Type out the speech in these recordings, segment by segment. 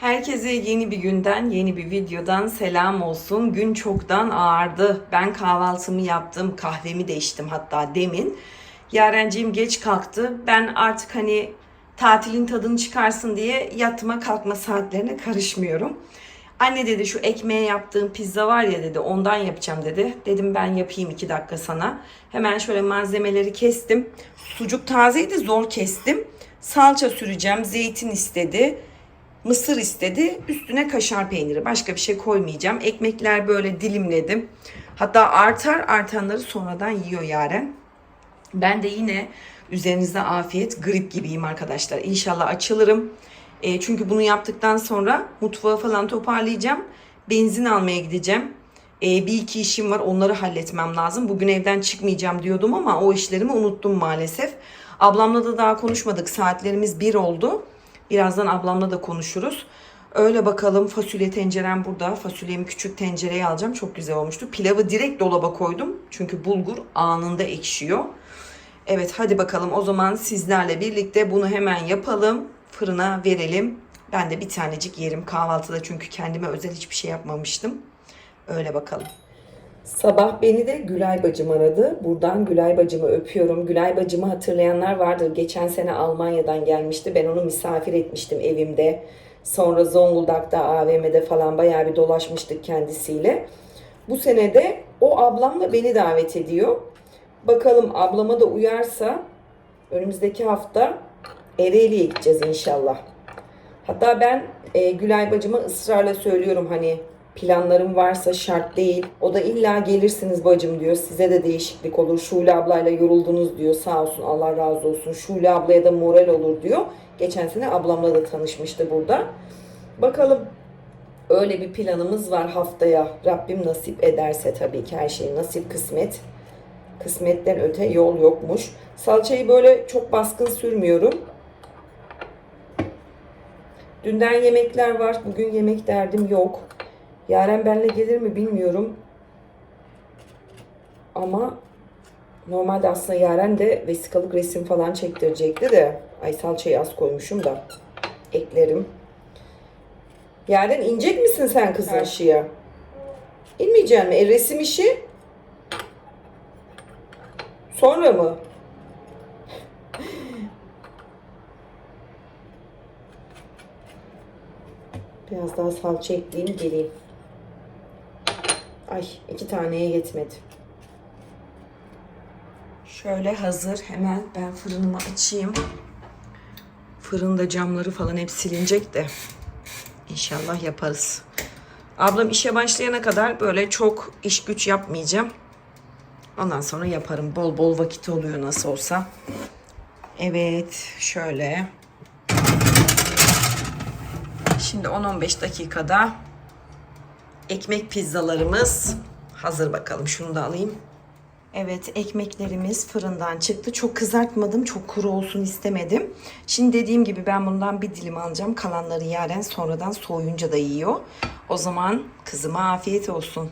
Herkese yeni bir günden, yeni bir videodan selam olsun. Gün çoktan ağardı. Ben kahvaltımı yaptım, kahvemi de içtim hatta demin. Yarenciğim geç kalktı. Ben artık hani tatilin tadını çıkarsın diye yatma kalkma saatlerine karışmıyorum. Anne dedi şu ekmeğe yaptığım pizza var ya dedi ondan yapacağım dedi. Dedim ben yapayım iki dakika sana. Hemen şöyle malzemeleri kestim. Sucuk tazeydi zor kestim. Salça süreceğim. Zeytin istedi. Mısır istedi. Üstüne kaşar peyniri. Başka bir şey koymayacağım. Ekmekler böyle dilimledim. Hatta artar artanları sonradan yiyor Yaren. Ben de yine üzerinizde afiyet grip gibiyim arkadaşlar. İnşallah açılırım. E, çünkü bunu yaptıktan sonra mutfağı falan toparlayacağım. Benzin almaya gideceğim. E, bir iki işim var onları halletmem lazım. Bugün evden çıkmayacağım diyordum ama o işlerimi unuttum maalesef. Ablamla da daha konuşmadık. Saatlerimiz bir oldu. Birazdan ablamla da konuşuruz. Öyle bakalım fasulye tencerem burada. Fasulyemi küçük tencereye alacağım. Çok güzel olmuştu. Pilavı direkt dolaba koydum. Çünkü bulgur anında ekşiyor. Evet hadi bakalım o zaman sizlerle birlikte bunu hemen yapalım. Fırına verelim. Ben de bir tanecik yerim kahvaltıda çünkü kendime özel hiçbir şey yapmamıştım. Öyle bakalım. Sabah beni de Gülay bacım aradı. Buradan Gülay bacımı öpüyorum. Gülay bacımı hatırlayanlar vardır. Geçen sene Almanya'dan gelmişti. Ben onu misafir etmiştim evimde. Sonra Zonguldak'ta AVM'de falan bayağı bir dolaşmıştık kendisiyle. Bu sene de o ablamla beni davet ediyor. Bakalım ablama da uyarsa önümüzdeki hafta Ereğli'ye gideceğiz inşallah. Hatta ben e, Gülay bacıma ısrarla söylüyorum hani planlarım varsa şart değil. O da illa gelirsiniz bacım diyor. Size de değişiklik olur. Şule ablayla yoruldunuz diyor. Sağ olsun Allah razı olsun. Şule ablaya da moral olur diyor. Geçen sene ablamla da tanışmıştı burada. Bakalım öyle bir planımız var haftaya. Rabbim nasip ederse tabii ki her şey nasip kısmet. Kısmetten öte yol yokmuş. Salçayı böyle çok baskın sürmüyorum. Dünden yemekler var. Bugün yemek derdim yok. Yaren benle gelir mi bilmiyorum. Ama normalde aslında Yaren de vesikalık resim falan çektirecekti de. Ay salçayı az koymuşum da. Eklerim. Yaren inecek misin sen kızın aşıya? İnmeyecek mi? E, resim işi? Sonra mı? Biraz daha salça ekleyeyim geleyim. Ay iki taneye yetmedi. Şöyle hazır. Hemen ben fırınımı açayım. Fırında camları falan hep silinecek de. İnşallah yaparız. Ablam işe başlayana kadar böyle çok iş güç yapmayacağım. Ondan sonra yaparım. Bol bol vakit oluyor nasıl olsa. Evet şöyle. Şimdi 10-15 dakikada ekmek pizzalarımız hazır bakalım. Şunu da alayım. Evet ekmeklerimiz fırından çıktı. Çok kızartmadım. Çok kuru olsun istemedim. Şimdi dediğim gibi ben bundan bir dilim alacağım. Kalanları yaren sonradan soğuyunca da yiyor. O zaman kızıma afiyet olsun.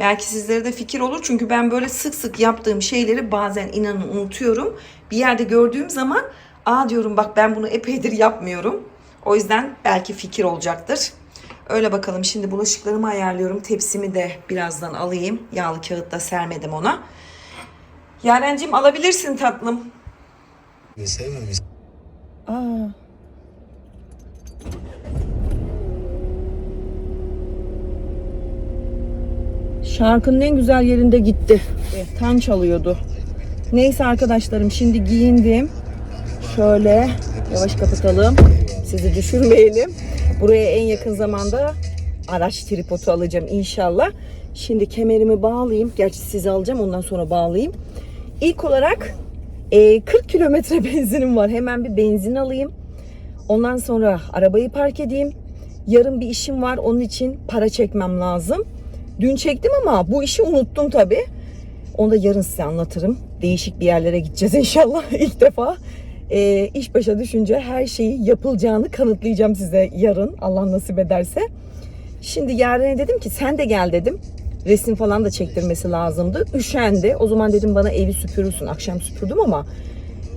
Belki sizlere de fikir olur. Çünkü ben böyle sık sık yaptığım şeyleri bazen inanın unutuyorum. Bir yerde gördüğüm zaman aa diyorum bak ben bunu epeydir yapmıyorum. O yüzden belki fikir olacaktır. Öyle bakalım şimdi bulaşıklarımı ayarlıyorum. Tepsimi de birazdan alayım. Yağlı kağıtta sermedim ona. Yarencim alabilirsin tatlım. Sevmemiş. Aa. Şarkının en güzel yerinde gitti. Tan çalıyordu. Neyse arkadaşlarım şimdi giyindim. Şöyle yavaş kapatalım. Sizi düşürmeyelim. Buraya en yakın zamanda araç tripodu alacağım inşallah. Şimdi kemerimi bağlayayım. Gerçi sizi alacağım ondan sonra bağlayayım. İlk olarak e, 40 kilometre benzinim var. Hemen bir benzin alayım. Ondan sonra arabayı park edeyim. Yarın bir işim var. Onun için para çekmem lazım. Dün çektim ama bu işi unuttum tabii. Onu da yarın size anlatırım. Değişik bir yerlere gideceğiz inşallah ilk defa. E, iş başa düşünce her şeyi yapılacağını kanıtlayacağım size yarın Allah nasip ederse. Şimdi Yaren'e dedim ki sen de gel dedim. Resim falan da çektirmesi lazımdı. Üşendi. O zaman dedim bana evi süpürürsün. Akşam süpürdüm ama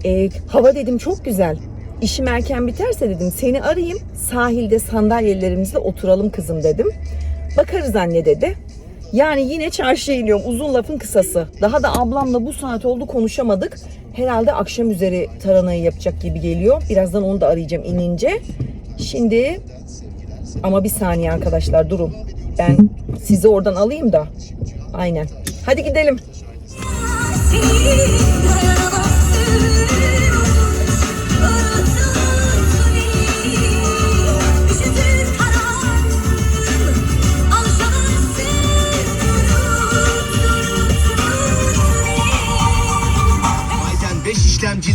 e, hava dedim çok güzel. işim erken biterse dedim seni arayayım. Sahilde sandalyelerimizle oturalım kızım dedim. Bakarız anne dedi. Yani yine çarşıya iniyorum. Uzun lafın kısası. Daha da ablamla bu saat oldu konuşamadık. Herhalde akşam üzeri taranayı yapacak gibi geliyor. Birazdan onu da arayacağım inince. Şimdi ama bir saniye arkadaşlar durun. Ben sizi oradan alayım da. Aynen. Hadi gidelim.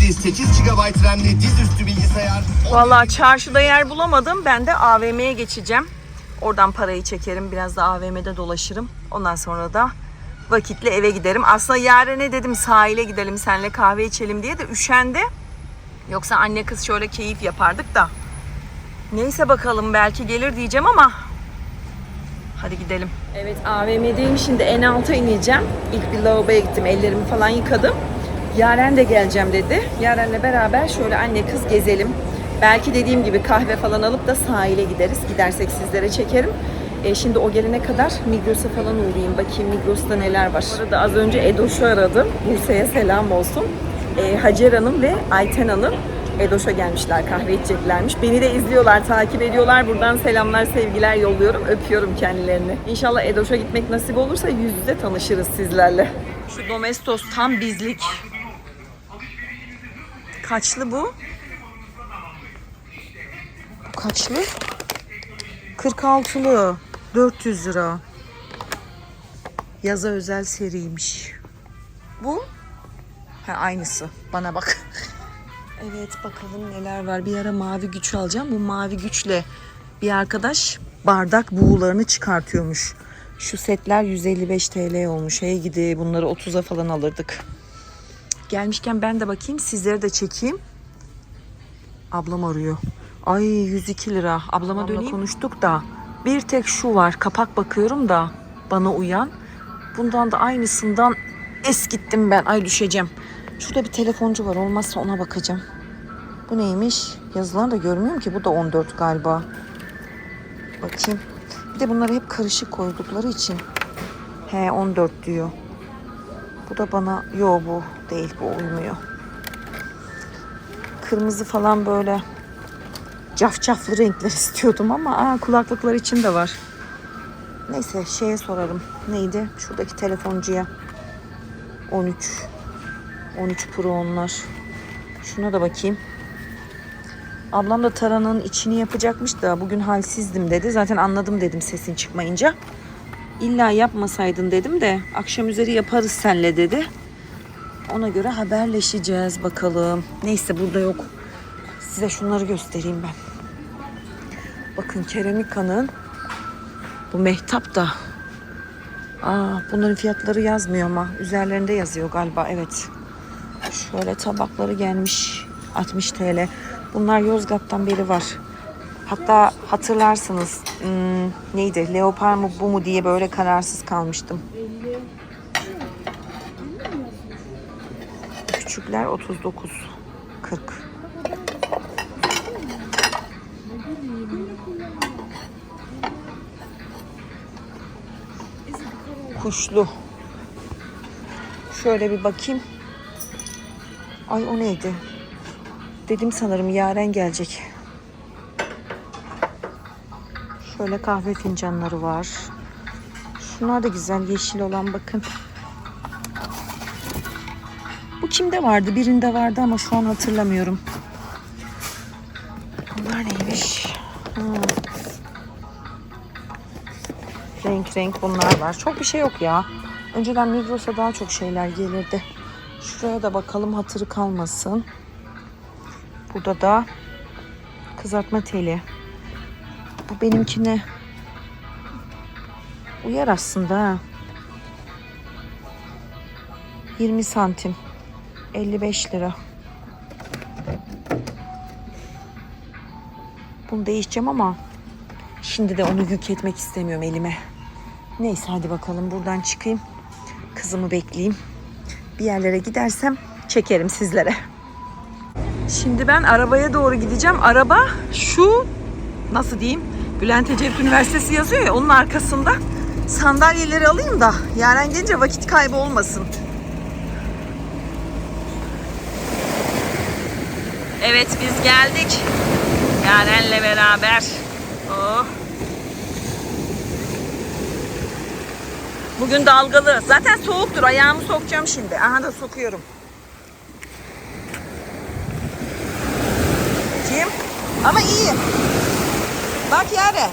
İşlemcili 8 GB RAM'li dizüstü bilgisayar Vallahi çarşıda yer bulamadım. Ben de AVM'ye geçeceğim. Oradan parayı çekerim. Biraz da AVM'de dolaşırım. Ondan sonra da vakitle eve giderim. Aslında yarın ne dedim sahile gidelim senle kahve içelim diye de üşendi. Yoksa anne kız şöyle keyif yapardık da. Neyse bakalım belki gelir diyeceğim ama Hadi gidelim. Evet AVM'deyim şimdi en alta ineceğim. İlk bir lavaboya gittim ellerimi falan yıkadım. Yaren de geleceğim dedi. Yaren'le beraber şöyle anne kız gezelim. Belki dediğim gibi kahve falan alıp da sahile gideriz. Gidersek sizlere çekerim. E, şimdi o gelene kadar Migros'a falan uğrayayım. Bakayım Migros'ta neler var. Bu az önce Edoş'u aradım. Bursa'ya selam olsun. E, Hacer Hanım ve Ayten Hanım Edoş'a gelmişler kahve içeceklermiş. Beni de izliyorlar, takip ediyorlar. Buradan selamlar, sevgiler yolluyorum. Öpüyorum kendilerini. İnşallah Edoş'a gitmek nasip olursa yüz yüze tanışırız sizlerle. Şu Domestos tam bizlik. Kaçlı bu? Kaçlı? 46'lı. 400 lira. Yaza özel seriymiş. Bu? Ha, aynısı. Bana bak. Evet bakalım neler var. Bir ara mavi güç alacağım. Bu mavi güçle bir arkadaş bardak buğularını çıkartıyormuş. Şu setler 155 TL olmuş. Hey gidi bunları 30'a falan alırdık. Gelmişken ben de bakayım sizleri de çekeyim. Ablam arıyor. Ay 102 lira. Ablama döneyim. konuştuk da bir tek şu var. Kapak bakıyorum da bana uyan. Bundan da aynısından eskittim ben. Ay düşeceğim. Şurada bir telefoncu var. Olmazsa ona bakacağım. Bu neymiş? Yazılan da görmüyorum ki. Bu da 14 galiba. Bakayım. Bir de bunları hep karışık koydukları için. He 14 diyor. Bu da bana yo bu değil bu uymuyor. Kırmızı falan böyle cafcaflı renkler istiyordum ama aa, kulaklıklar için de var. Neyse şeye sorarım. Neydi? Şuradaki telefoncuya. 13. 13 Pro onlar. Şuna da bakayım. Ablam da taranın içini yapacakmış da bugün halsizdim dedi. Zaten anladım dedim sesin çıkmayınca. İlla yapmasaydın dedim de akşam üzeri yaparız senle dedi. Ona göre haberleşeceğiz bakalım. Neyse burada yok. Size şunları göstereyim ben. Bakın Keramika'nın bu mehtap da. Aa, bunların fiyatları yazmıyor ama üzerlerinde yazıyor galiba evet. Şöyle tabakları gelmiş 60 TL. Bunlar Yozgat'tan beri var. Hatta hatırlarsınız hmm, neydi leopar mı bu mu diye böyle kararsız kalmıştım. Küçükler 39 40. Kuşlu. Şöyle bir bakayım. Ay o neydi? Dedim sanırım Yaren gelecek. Şöyle kahve fincanları var. Şunlar da güzel yeşil olan bakın. Bu kimde vardı? Birinde vardı ama şu an hatırlamıyorum. Bunlar neymiş? Hmm. Renk renk bunlar var. Çok bir şey yok ya. Önceden Migros'a daha çok şeyler gelirdi. Şuraya da bakalım hatırı kalmasın. Burada da kızartma teli. Bu benimkine uyar aslında ha. 20 santim. 55 lira. Bunu değişeceğim ama şimdi de onu yük etmek istemiyorum elime. Neyse hadi bakalım buradan çıkayım. Kızımı bekleyeyim. Bir yerlere gidersem çekerim sizlere. Şimdi ben arabaya doğru gideceğim. Araba şu nasıl diyeyim? Bülent Ecevit Üniversitesi yazıyor ya onun arkasında. Sandalyeleri alayım da Yaren gelince vakit kaybı olmasın. Evet biz geldik. Yaren'le beraber. Oh. Bugün dalgalı. Zaten soğuktur. Ayağımı sokacağım şimdi. Aha da sokuyorum. Kim? Ama iyi. Bak Yaren.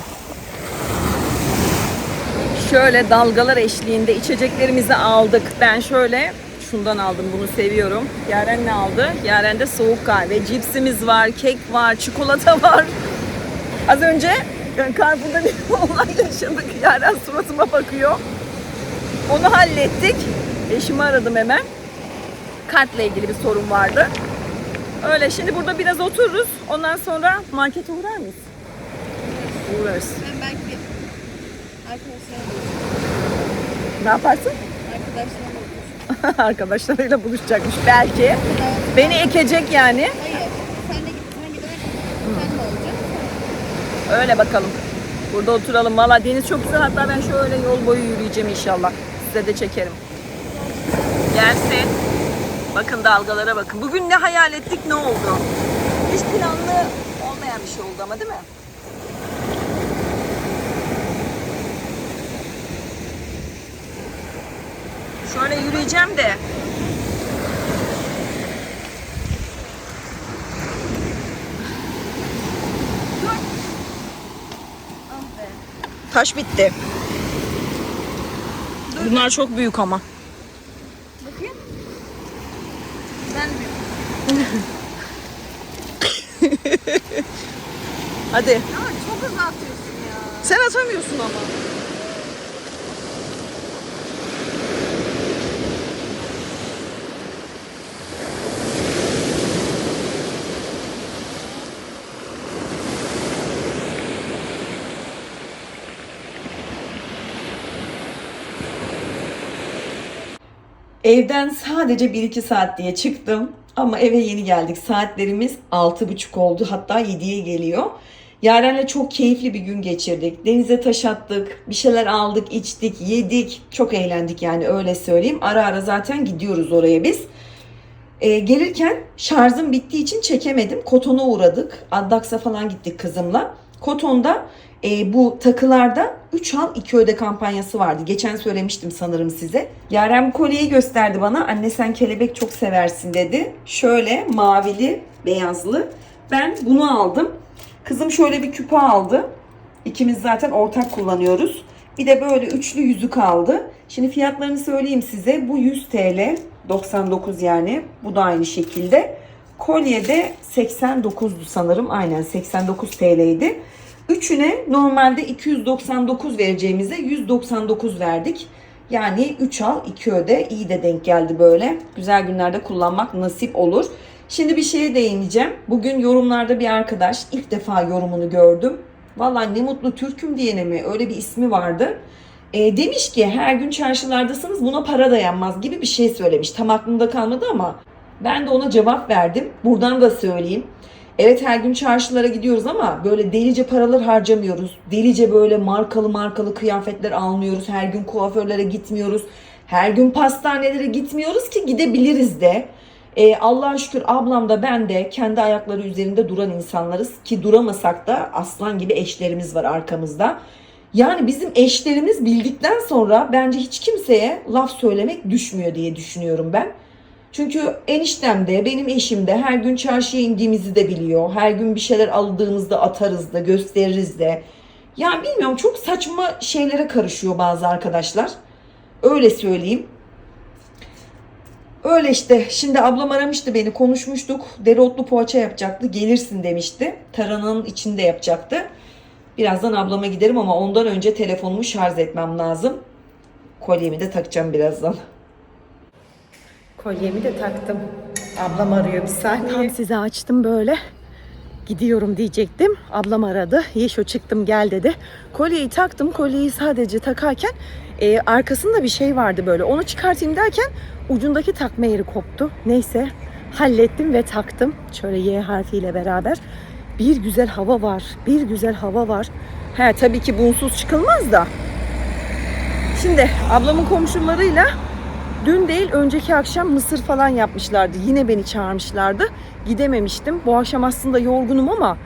Şöyle dalgalar eşliğinde içeceklerimizi aldık. Ben şöyle şundan aldım bunu seviyorum. Yaren ne aldı? Yaren de soğuk kahve. Cipsimiz var, kek var, çikolata var. Az önce Carrefour'da bir olay yaşadık. Yaren suratıma bakıyor. Onu hallettik. Eşimi aradım hemen. Kartla ilgili bir sorun vardı. Öyle şimdi burada biraz otururuz. Ondan sonra markete uğrar mıyız? Ben belki bir arkadaşlarla Ne yaparsın? arkadaşlarla. Arkadaşlarıyla buluşacakmış belki. Beni ekecek yani. Hayır. Sen de git. Sen giderken sen de olacaksın. Öyle bakalım. Burada oturalım. Valla deniz çok güzel. Hatta ben şöyle yol boyu yürüyeceğim inşallah. Size de çekerim. Gelsin. Bakın dalgalara bakın. Bugün ne hayal ettik ne oldu? Hiç planlı olmayan bir şey oldu ama değil mi? Şöyle yürüyeceğim de. Taş bitti. Bunlar çok büyük ama. Bakayım. Ben mi? Hadi. Ama çok hızlı atıyorsun ya. Sen atamıyorsun ama. Evden sadece 1-2 saat diye çıktım ama eve yeni geldik. Saatlerimiz 6.30 oldu hatta 7'ye geliyor. Yaren'le çok keyifli bir gün geçirdik. Denize taş attık, bir şeyler aldık, içtik, yedik. Çok eğlendik yani öyle söyleyeyim. Ara ara zaten gidiyoruz oraya biz. Ee, gelirken şarjım bittiği için çekemedim. Koton'a uğradık. Addax'a falan gittik kızımla. Koton'da e, bu takılarda 3 al 2 öde kampanyası vardı. Geçen söylemiştim sanırım size. Yaren kolyeyi gösterdi bana. Anne sen kelebek çok seversin dedi. Şöyle mavili, beyazlı. Ben bunu aldım. Kızım şöyle bir küpe aldı. İkimiz zaten ortak kullanıyoruz. Bir de böyle üçlü yüzük aldı. Şimdi fiyatlarını söyleyeyim size. Bu 100 TL. 99 yani. Bu da aynı şekilde. Kolye de 89'du sanırım. Aynen 89 TL'ydi. Üçüne normalde 299 vereceğimize 199 verdik. Yani 3 al 2 öde iyi de denk geldi böyle. Güzel günlerde kullanmak nasip olur. Şimdi bir şeye değineceğim. Bugün yorumlarda bir arkadaş ilk defa yorumunu gördüm. Vallahi ne mutlu Türk'üm diyene mi öyle bir ismi vardı. E, demiş ki her gün çarşılardasınız buna para dayanmaz gibi bir şey söylemiş. Tam aklımda kalmadı ama ben de ona cevap verdim. Buradan da söyleyeyim. Evet her gün çarşılara gidiyoruz ama böyle delice paralar harcamıyoruz. Delice böyle markalı markalı kıyafetler almıyoruz. Her gün kuaförlere gitmiyoruz. Her gün pastanelere gitmiyoruz ki gidebiliriz de. Ee, Allah'a şükür ablam da ben de kendi ayakları üzerinde duran insanlarız ki duramasak da aslan gibi eşlerimiz var arkamızda. Yani bizim eşlerimiz bildikten sonra bence hiç kimseye laf söylemek düşmüyor diye düşünüyorum ben. Çünkü eniştem de benim eşim de her gün çarşıya indiğimizi de biliyor. Her gün bir şeyler aldığımızda atarız da gösteririz de. Ya bilmiyorum çok saçma şeylere karışıyor bazı arkadaşlar. Öyle söyleyeyim. Öyle işte. Şimdi ablam aramıştı beni. Konuşmuştuk. Dereotlu poğaça yapacaktı. Gelirsin demişti. Taranın içinde yapacaktı. Birazdan ablama giderim ama ondan önce telefonumu şarj etmem lazım. Kolyemi de takacağım birazdan. Kolyemi de taktım. Ablam arıyor bir saniye. Tam size açtım böyle. Gidiyorum diyecektim. Ablam aradı. Yeşo çıktım gel dedi. Kolyeyi taktım. Kolyeyi sadece takarken e, arkasında bir şey vardı böyle. Onu çıkartayım derken ucundaki takma yeri koptu. Neyse hallettim ve taktım. Şöyle Y harfiyle beraber. Bir güzel hava var. Bir güzel hava var. He tabii ki bunsuz çıkılmaz da. Şimdi ablamın komşularıyla dün değil önceki akşam mısır falan yapmışlardı. Yine beni çağırmışlardı. Gidememiştim. Bu akşam aslında yorgunum ama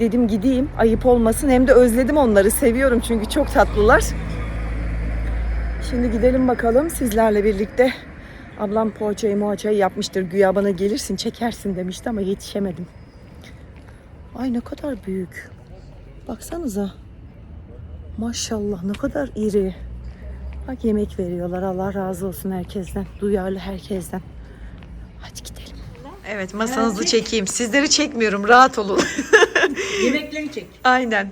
dedim gideyim ayıp olmasın. Hem de özledim onları seviyorum çünkü çok tatlılar. Şimdi gidelim bakalım sizlerle birlikte. Ablam poğaçayı muhaçayı yapmıştır. Güya bana gelirsin çekersin demişti ama yetişemedim. Ay ne kadar büyük. Baksanıza. Maşallah ne kadar iri. Bak yemek veriyorlar. Allah razı olsun herkesten. Duyarlı herkesten. Hadi gidelim. Evet masanızı çekeyim. Sizleri çekmiyorum. Rahat olun. Yemekleri çek. Aynen.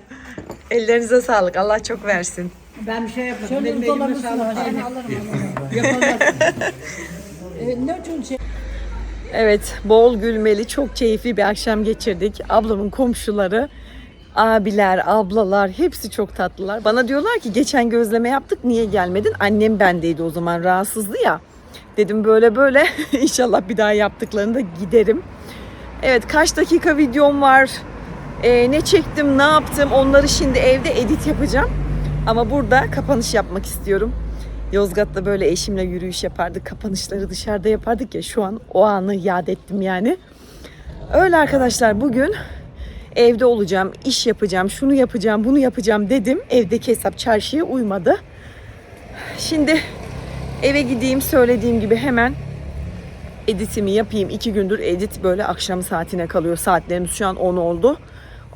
Ellerinize sağlık. Allah çok versin. Ben bir şey yapmadım. Benim elime sağlık. Ben alırım. Ne şey? Evet, bol gülmeli, çok keyifli bir akşam geçirdik. Ablamın komşuları, abiler, ablalar hepsi çok tatlılar. Bana diyorlar ki geçen gözleme yaptık niye gelmedin? Annem bendeydi o zaman rahatsızdı ya. Dedim böyle böyle inşallah bir daha yaptıklarında giderim. Evet kaç dakika videom var? Ee, ne çektim, ne yaptım onları şimdi evde edit yapacağım. Ama burada kapanış yapmak istiyorum. Yozgat'ta böyle eşimle yürüyüş yapardık. Kapanışları dışarıda yapardık ya şu an o anı yad ettim yani. Öyle arkadaşlar bugün evde olacağım, iş yapacağım, şunu yapacağım, bunu yapacağım dedim. Evdeki hesap çarşıya uymadı. Şimdi eve gideyim söylediğim gibi hemen editimi yapayım. İki gündür edit böyle akşam saatine kalıyor. Saatlerimiz şu an 10 oldu.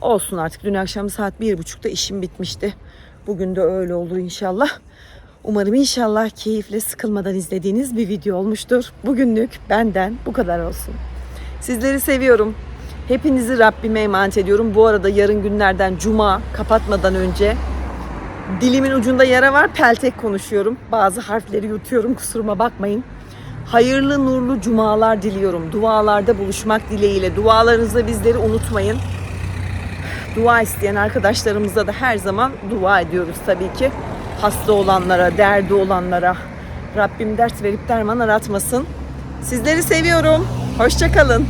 Olsun artık. Dün akşam saat bir buçukta işim bitmişti. Bugün de öyle olur inşallah. Umarım inşallah keyifle sıkılmadan izlediğiniz bir video olmuştur. Bugünlük benden bu kadar olsun. Sizleri seviyorum. Hepinizi Rabbime emanet ediyorum. Bu arada yarın günlerden cuma kapatmadan önce dilimin ucunda yara var. Peltek konuşuyorum. Bazı harfleri yutuyorum. Kusuruma bakmayın. Hayırlı nurlu cumalar diliyorum. Dualarda buluşmak dileğiyle. Dualarınızda bizleri unutmayın. Dua isteyen arkadaşlarımıza da her zaman dua ediyoruz tabii ki. Hasta olanlara, derdi olanlara. Rabbim dert verip derman aratmasın. Sizleri seviyorum. Hoşçakalın.